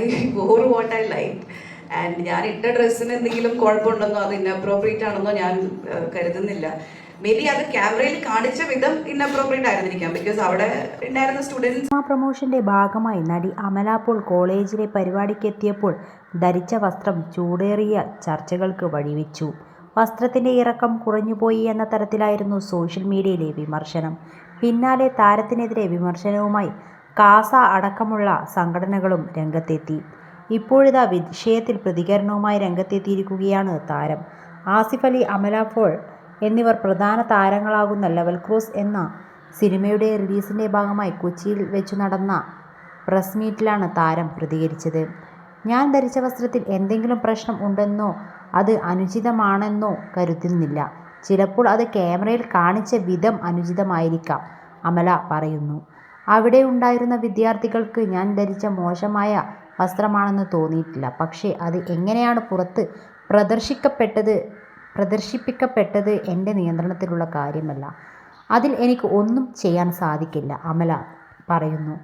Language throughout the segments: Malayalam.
I wore what I like. And ഞാൻ ഇട്ട ഡ്രസ്സിന് എന്തെങ്കിലും കുഴപ്പമുണ്ടെന്നോ അത് ഇന്നപ്രോപ്രിയേറ്റ് ആണെന്നോ ഞാൻ കരുതുന്നില്ല. മേ ബി അത് ക്യാമറയിൽ കാണിച്ച വിധം ഇന്നപ്രോപ്രിയേറ്റ് ആയിരുന്നിരിക്കാം. ബിക്കോസ് അവിടെ ഉണ്ടായിരുന്ന സ്റ്റുഡൻസ് ആ പ്രൊമോഷന്റെ ഭാഗമായി നടി അമല പോൾ പരിപാടിക്ക് എത്തിയപ്പോൾ ധരിച്ച വസ്ത്രം ചൂടേറിയ ചർച്ചകൾക്ക് വഴിവെച്ചു. വസ്ത്രത്തിന്റെ ഇറക്കം കുറഞ്ഞുപോയി എന്ന തരത്തിലായിരുന്നു സോഷ്യൽ മീഡിയയിലെ വിമർശനം. പിന്നാലെ താരത്തിനെതിരെ വിമർശനവുമായി കാസ അടക്കമുള്ള സംഘടനകളും രംഗത്തെത്തി. ഇപ്പോഴിതാ വിഷയത്തിൽ പ്രതികരണവുമായി രംഗത്തെത്തിയിരിക്കുകയാണ് താരം. ആസിഫ് അലി അമല പോൾ എന്നിവർ പ്രധാന താരങ്ങളാകുന്ന ലെവൽ ക്രോസ് എന്ന സിനിമയുടെ റിലീസിന്റെ ഭാഗമായി കൊച്ചിയിൽ വെച്ച് നടന്ന പ്രസ് മീറ്റിലാണ് താരം പ്രതികരിച്ചത്. ഞാൻ ധരിച്ച വസ്ത്രത്തിൽ എന്തെങ്കിലും പ്രശ്നം ഉണ്ടെന്നോ അത് അനുചിതമാണെന്നോ കരുതുന്നില്ല. ചിലപ്പോൾ അത് ക്യാമറയിൽ കാണിച്ച വിധം അനുചിതമായിരിക്കാം അമല പറയുന്നു. അവിടെ ഉണ്ടായിരുന്ന വിദ്യാർത്ഥികൾക്ക് ഞാൻ ധരിച്ച മോശമായ വസ്ത്രമാണെന്ന് തോന്നിയിട്ടില്ല. പക്ഷേ അത് എങ്ങനെയാണ് പുറത്ത് പ്രദർശിക്കപ്പെട്ടത് പ്രദർശിപ്പിക്കപ്പെട്ടത് എന്റെ നിയന്ത്രണത്തിലുള്ള കാര്യമല്ല. അതിൽ എനിക്ക് ഒന്നും ചെയ്യാൻ സാധിക്കില്ല അമല പറയുന്നു.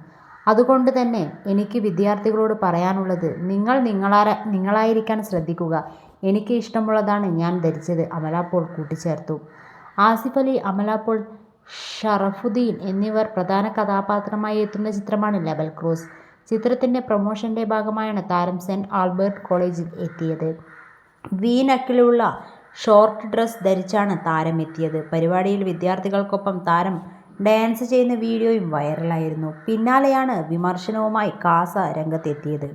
അതുകൊണ്ട് തന്നെ എനിക്ക് വിദ്യാർത്ഥികളോട് പറയാനുള്ളത് നിങ്ങൾ നിങ്ങളാര നിങ്ങളായിരിക്കാൻ ശ്രദ്ധിക്കുക. എനിക്ക് ഇഷ്ടമുള്ളതാണ് ഞാൻ ധരിച്ചത് അമല പോൾ കൂട്ടിച്ചേർത്തു. ആസിഫ് അലി അമല പോൾ ഷറഫുദ്ദീൻ എന്നിവർ പ്രധാന കഥാപാത്രമായി എത്തുന്ന ചിത്രമാണ് ലെവൽ ക്രൂസ്. ചിത്രത്തിന്റെ പ്രൊമോഷന്റെ ഭാഗമായാണ് താരം സെന്റ് ആൽബർട്ട് കോളേജിൽ എത്തിയത്. വി നക്കിലുള്ള ഷോർട്ട് ഡ്രസ് ധരിച്ചാണ് താരം എത്തിയത്. പരിപാടിയിൽ വിദ്യാർത്ഥികൾക്കൊപ്പം താരം ഡാൻസ് ചെയ്യുന്ന വീഡിയോയും വൈറലായിരുന്നു. പിന്നാലെയാണ് വിമർശനവുമായി കാസ രംഗത്തെത്തിയത്.